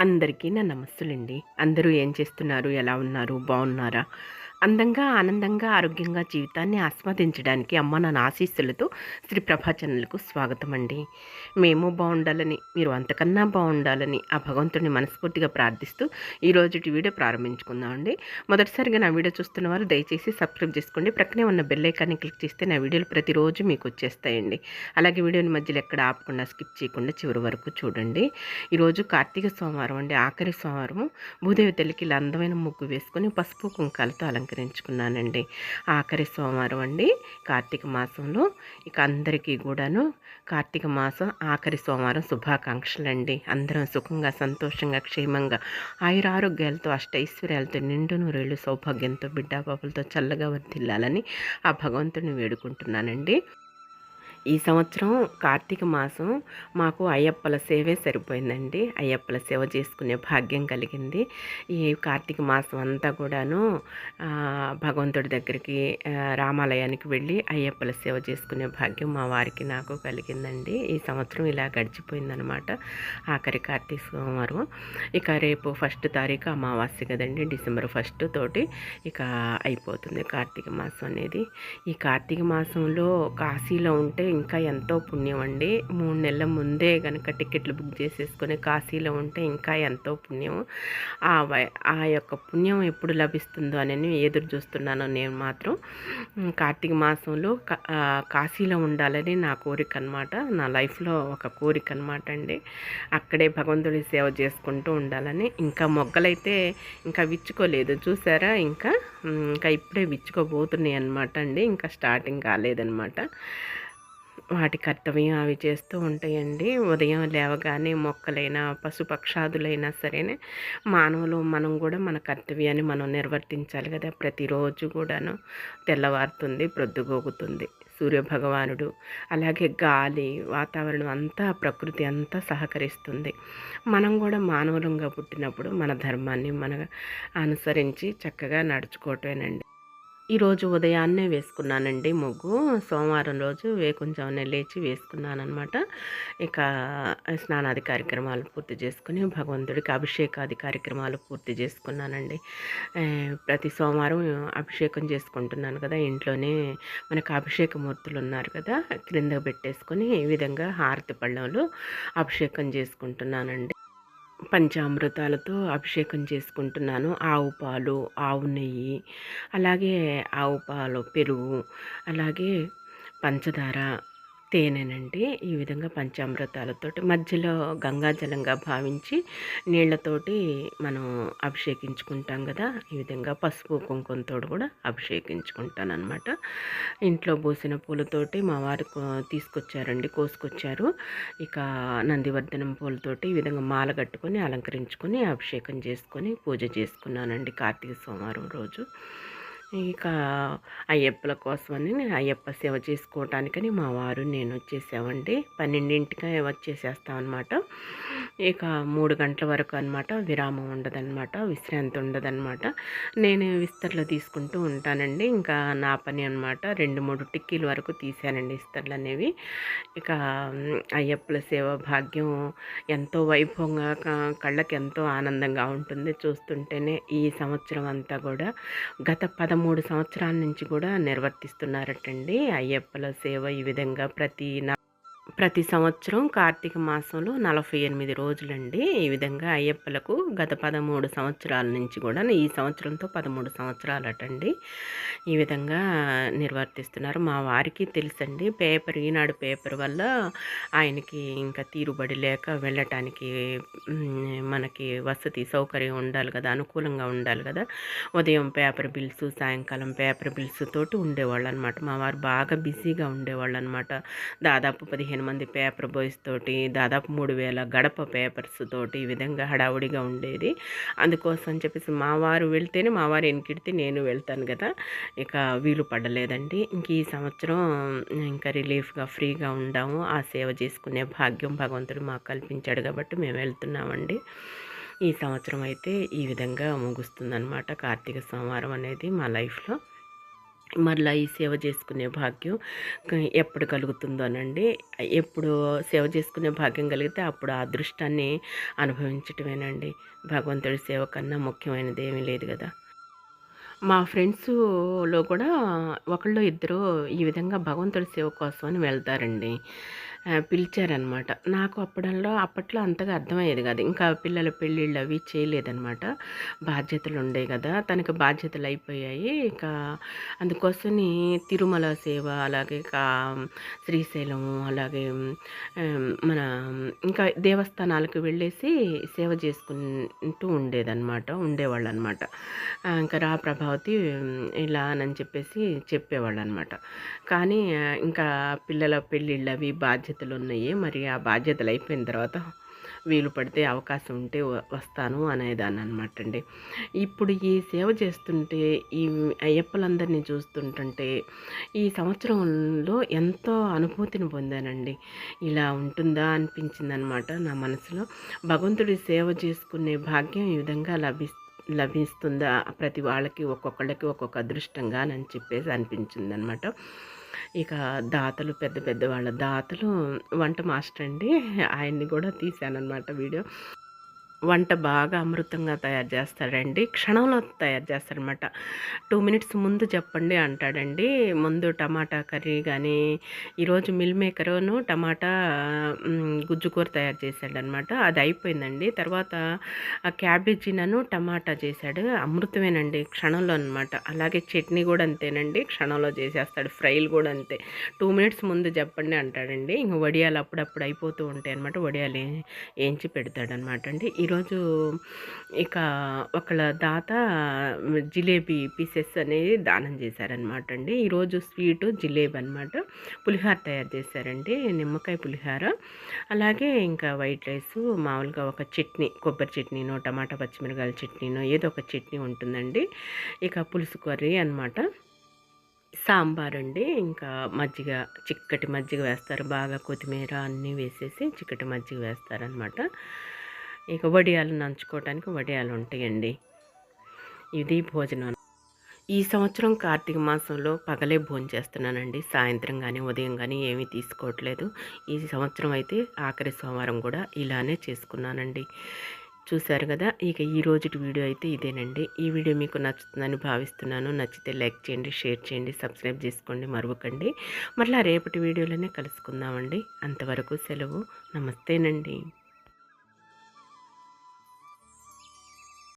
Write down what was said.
అందరికీ నా నమస్తులండి. అందరూ ఏం చేస్తున్నారు? ఎలా ఉన్నారు? బాగున్నారా? అందంగా ఆనందంగా ఆరోగ్యంగా జీవితాన్ని ఆస్వాదించడానికి అమ్మ నాన్న ఆశీస్సులతో శ్రీ ప్రభా ఛానల్కు స్వాగతం అండి. మేము బాగుండాలని మీరు అంతకన్నా బాగుండాలని ఆ భగవంతుడిని మనస్ఫూర్తిగా ప్రార్థిస్తూ ఈ రోజుటి వీడియో ప్రారంభించుకుందామండి మొదటిసారిగా నా వీడియో చూస్తున్న వారు దయచేసి సబ్స్క్రైబ్ చేసుకోండి. ప్రక్కనే ఉన్న బెల్లైకాన్ని క్లిక్ చేస్తే నా వీడియోలు ప్రతిరోజు మీకు వచ్చేస్తాయండి. అలాగే వీడియోని మధ్యలో ఎక్కడ ఆపకుండా స్కిప్ చేయకుండా చివరి వరకు చూడండి. ఈరోజు కార్తీక సోమవారం అండి. ఆఖరి సోమవారం భూదేవి తల్లికి ఇలా అందమైన ముగ్గు వేసుకొని పసుపు కుంకాలతో అలంకరించుకున్నానండి ఆఖరి సోమవారం అండి కార్తీక మాసంలో. ఇక అందరికీ కూడాను కార్తీక మాసం ఆఖరి సోమవారం శుభాకాంక్షలు అండి అందరం సుఖంగా సంతోషంగా క్షేమంగా ఆయురారోగ్యాలతో అష్టైశ్వర్యాలతో నిండు నూరేళ్ళు సౌభాగ్యంతో బిడ్డాపాపలతో చల్లగా వర్తిల్లాలని ఆ భగవంతుని వేడుకుంటున్నానండి. ఈ సంవత్సరం కార్తీక మాసం మాకు అయ్యప్పల సేవే సరిపోయిందండి. అయ్యప్పల సేవ చేసుకునే భాగ్యం కలిగింది. ఈ కార్తీక మాసం అంతా కూడాను భగవంతుడి దగ్గరికి రామాలయానికి వెళ్ళి అయ్యప్పల సేవ చేసుకునే భాగ్యం మా వారికి నాకు కలిగిందండి. ఈ సంవత్సరం ఇలా గడిచిపోయిందనమాట ఆఖరి కార్తీక సోమవారం. ఇక రేపు ఫస్ట్ తారీఖు అమావాస్య కదండి. డిసెంబర్ ఫస్ట్ తోటి ఇక అయిపోతుంది కార్తీక మాసం అనేది. ఈ కార్తీక మాసంలో కాశీలో ఉంటే ఇంకా ఎంతో పుణ్యం అండి. మూడు నెలల ముందే కనుక టికెట్లు బుక్ చేసేసుకొని కాశీలో ఉంటే ఇంకా ఎంతో పుణ్యం. ఆ ఆ యొక్క పుణ్యం ఎప్పుడు లభిస్తుందో అని ఎదురు చూస్తున్నాను నేను మాత్రం. కార్తీక మాసంలో కాశీలో ఉండాలని నా కోరిక అనమాట నా లైఫ్లో ఒక కోరిక అనమాట అండి. అక్కడే భగవంతుడి సేవ చేసుకుంటూ ఉండాలని. ఇంకా మొగ్గలైతే ఇంకా విచ్చుకోలేదు. చూసారా? ఇంకా ఇంకా ఇప్పుడే విచ్చుకోబోతున్నాయి అనమాట అండి. ఇంకా స్టార్టింగ్ కాలేదనమాట వాటి కర్తవ్యం అవి చేస్తూ ఉంటాయండి. ఉదయం లేవగానే మొక్కలైనా పశుపక్షాదులైనా సరేనే మానవులు మనం కూడా మన కర్తవ్యాన్ని మనం నిర్వర్తించాలి కదా. ప్రతిరోజు కూడాను తెల్లవారుతుంది ప్రొద్దుగోగుతుంది సూర్యభగవానుడు అలాగే గాలి వాతావరణం అంతా ప్రకృతి అంతా సహకరిస్తుంది. మనం కూడా మానవులంగా పుట్టినప్పుడు మన ధర్మాన్ని మన అనుసరించి చక్కగా నడుచుకోవటమేనండి. ఈరోజు ఉదయాన్నే వేసుకున్నానండి ముగ్గు. సోమవారం రోజు వేకుంజామునే లేచి వేసుకున్నానమాట ఇక స్నానాది కార్యక్రమాలు పూర్తి చేసుకుని భగవంతుడికి అభిషేకాది కార్యక్రమాలు పూర్తి చేసుకున్నానండి. ప్రతి సోమవారం అభిషేకం చేసుకుంటున్నాను కదా ఇంట్లోనే మనకు అభిషేక మూర్తులు ఉన్నారు కదా క్రింద పెట్టేసుకొని ఈ విధంగా హారతి పళ్ళంలో అభిషేకం చేసుకుంటున్నానండి. పంచామృతాలతో అభిషేకం చేసుకుంటున్నాను. ఆవు పాలు ఆవు నెయ్యి అలాగే ఆవు పాలు పెరుగు అలాగే పంచదార తేనెనండి. ఈ విధంగా పంచామృతాలతోటి మధ్యలో గంగాజలంగా భావించి నీళ్ళతోటి మనం అభిషేకించుకుంటాం కదా. ఈ విధంగా పసుపు కుంకుమతో కూడా అభిషేకించుకుంటాను అనమాట ఇంట్లో పూసిన పూలతోటి మా వారు తీసుకొచ్చారండి కోసుకొచ్చారు. ఇక నందివర్ధనం పూలతోటి ఈ విధంగా మాల కట్టుకొని అలంకరించుకొని అభిషేకం చేసుకొని పూజ చేసుకున్నానండి కార్తీక సోమవారం రోజు. ఇక అయ్యప్పల కోసమని నేను అయ్యప్ప సేవ చేసుకోవటానికని మా వారు నేను వచ్చేసామండి పన్నెండింటికి వచ్చేసేస్తాం అనమాట ఇక మూడు గంటల వరకు అనమాట విరామం ఉండదన్నమాట విశ్రాంతి ఉండదన్నమాట. నేను విస్తర్లు తీసుకుంటూ ఉంటానండి. ఇంకా నా పని అనమాట రెండు మూడు టిక్కీల వరకు తీశానండి విస్తర్లు అనేవి ఇక అయ్యప్పల సేవ భాగ్యం ఎంతో వైభవంగా కళ్ళకి ఎంతో ఆనందంగా ఉంటుంది. చూస్తుంటేనే ఈ సంవత్సరం అంతా కూడా గత పదమూడు సంవత్సరాల నుంచి కూడా నిర్వర్తిస్తున్నారటండి. అయ్యప్పల సేవ ఈ విధంగా ప్రతి ప్రతి సంవత్సరం కార్తీక మాసంలో నలభై ఎనిమిది రోజులండి. ఈ విధంగా అయ్యప్పలకు గత పదమూడు సంవత్సరాల నుంచి కూడా ఈ సంవత్సరంతో పదమూడు సంవత్సరాలటండి. ఈ విధంగా నిర్వర్తిస్తున్నారు. మా వారికి తెలుసండి పేపర్ ఈనాడు పేపర్ వల్ల ఆయనకి ఇంకా తీరుబడి లేక వెళ్ళటానికి మనకి వసతి సౌకర్యం ఉండాలి కదా అనుకూలంగా ఉండాలి కదా. ఉదయం పేపర్ బిల్స్ సాయంకాలం పేపర్ బిల్స్ తోటి ఉండేవాళ్ళు అనమాట మా వారు బాగా బిజీగా ఉండేవాళ్ళు అనమాట దాదాపు పదిహేను పదిహేను మంది పేపర్ బాయ్స్ తోటి దాదాపు మూడు వేల గడప పేపర్స్ తోటి ఈ విధంగా హడావుడిగా ఉండేది. అందుకోసం చెప్పేసి మా వారు వెళ్తేనే మా వారు ఎనికిడితే నేను వెళ్తాను కదా. ఇక వీలు పడలేదండి. ఇంక ఈ సంవత్సరం ఇంకా రిలీఫ్గా ఫ్రీగా ఉండాము. ఆ సేవ చేసుకునే భాగ్యం భగవంతుడు మాకు కల్పించాడు కాబట్టి మేము వెళ్తున్నామండి. ఈ సంవత్సరం అయితే ఈ విధంగా ముగుస్తుందన్నమాట కార్తీక సోమవారం అనేది మా లైఫ్లో. మరలా ఈ సేవ చేసుకునే భాగ్యం ఎప్పుడు ఎప్పుడు కలుగుతుందోనండి. ఎప్పుడు సేవ చేసుకునే భాగ్యం కలిగితే అప్పుడు ఆ అదృష్టాన్ని అనుభవించటమేనండి. భగవంతుడి సేవ కన్నా ముఖ్యమైనది ఏమీ లేదు కదా. మా ఫ్రెండ్స్లో కూడా ఒకళ్ళు ఇద్దరు ఈ విధంగా భగవంతుడి సేవ కోసం అని వెళ్తారండి. పిలిచారనమాట నాకు అప్పుడల్లో అప్పట్లో అంతగా అర్థమయ్యేది కాదు. ఇంకా పిల్లల పెళ్ళిళ్ళు అవి చేయలేదనమాట బాధ్యతలు ఉండే కదా తనకు బాధ్యతలు అయిపోయాయి. ఇంకా అందుకోసమని తిరుమల సేవ అలాగే శ్రీశైలం అలాగే మన ఇంకా దేవస్థానాలకు వెళ్ళేసి సేవ చేసుకుంటూ ఉండేదన్నమాట ఉండేవాళ్ళు అనమాట ఇంకా రా ప్రభావతి ఇలా అని చెప్పేసి చెప్పేవాళ్ళు అనమాట కానీ ఇంకా పిల్లల పెళ్ళిళ్ళు అవి బాధ్యతలు ఉన్నాయి మరి ఆ బాధ్యతలు అయిపోయిన తర్వాత వీలు పడితే అవకాశం ఉంటే వస్తాను అనేదాన్ని అనమాట అండి. ఇప్పుడు ఈ సేవ చేస్తుంటే ఈ అయ్యప్పలందరినీ చూస్తుంటుంటే ఈ సంవత్సరంలో ఎంతో అనుభూతిని పొందానండి. ఇలా ఉంటుందా అనిపించింది అనమాట నా మనసులో. భగవంతుడి సేవ చేసుకునే భాగ్యం ఈ విధంగా లభిస్తుంది లభిస్తుందా ప్రతి వాళ్ళకి ఒక్కొక్కళ్ళకి ఒక్కొక్క అదృష్టంగా అని చెప్పేసి అనిపించింది అనమాట ఇక దాతలు పెద్ద పెద్ద వాళ్ళ దాతలు వంట మాస్టర్ అండి ఆయన్ని కూడా తీశానమాట వీడియో. వంట బాగా అమృతంగా తయారు చేస్తాడండి. క్షణంలో తయారు చేస్తాడనమాట టూ మినిట్స్ ముందు చెప్పండి అంటాడండి. ముందు టమాటా కర్రీ కానీ ఈరోజు మిల్ మేకరును టమాటా గుజ్జుకూర గుజ్జు కూర తయారు చేశాడనమాట అది అయిపోయిందండి. తర్వాత ఆ క్యాబేజీనను టమాటా చేశాడు. అమృతమేనండి క్షణంలో అనమాట అలాగే చట్నీ కూడా అంతేనండి. క్షణంలో చేసేస్తాడు. ఫ్రైలు కూడా అంతే. టూ మినిట్స్ ముందు చెప్పండి అంటాడండి. ఇంక వడియాలు అప్పుడప్పుడు అయిపోతూ ఉంటాయి అనమాట వడియాలు ఏంచి పెడతాడనమాట అండి. ఈరోజు ఇక ఒకళ్ళ దాత జిలేబీ పీసెస్ అనేది దానం చేశారనమాట అండి. ఈరోజు స్వీటు జిలేబీ అనమాట పులిహార తయారు చేశారండి నిమ్మకాయ పులిహార. అలాగే ఇంకా వైట్ రైస్ మామూలుగా ఒక చట్నీ కొబ్బరి చట్నీనో టమాటా పచ్చిమిరకాయల చట్నీనో ఏదో ఒక చట్నీ ఉంటుందండి. ఇక పులుసు కర్రీ అనమాట సాంబార్ అండి. ఇంకా మజ్జిగ చిక్కటి మజ్జిగ వేస్తారు. బాగా కొత్తిమీర అన్నీ వేసేసి చిక్కటి మజ్జిగ వేస్తారనమాట ఇక వడియాలు నంచుకోవడానికి వడియాలు ఉంటాయండి. ఇది భోజనం. ఈ సంవత్సరం కార్తీక మాసంలో పగలే భోజనం చేస్తున్నానండి. సాయంత్రం కానీ ఉదయం కానీ ఏమీ తీసుకోవట్లేదు. ఈ సంవత్సరం అయితే ఆఖరి సోమవారం కూడా ఇలానే చేసుకున్నానండి. చూశారు కదా ఇక ఈ రోజుటి వీడియో అయితే ఇదేనండి. ఈ వీడియో మీకు నచ్చుతుందని భావిస్తున్నాను. నచ్చితే లైక్ చేయండి షేర్ చేయండి సబ్స్క్రైబ్ చేసుకోండి మరవకండి. మరలా రేపటి వీడియోలోనే కలుసుకుందామండి. అంతవరకు సెలవు. నమస్తేనండి.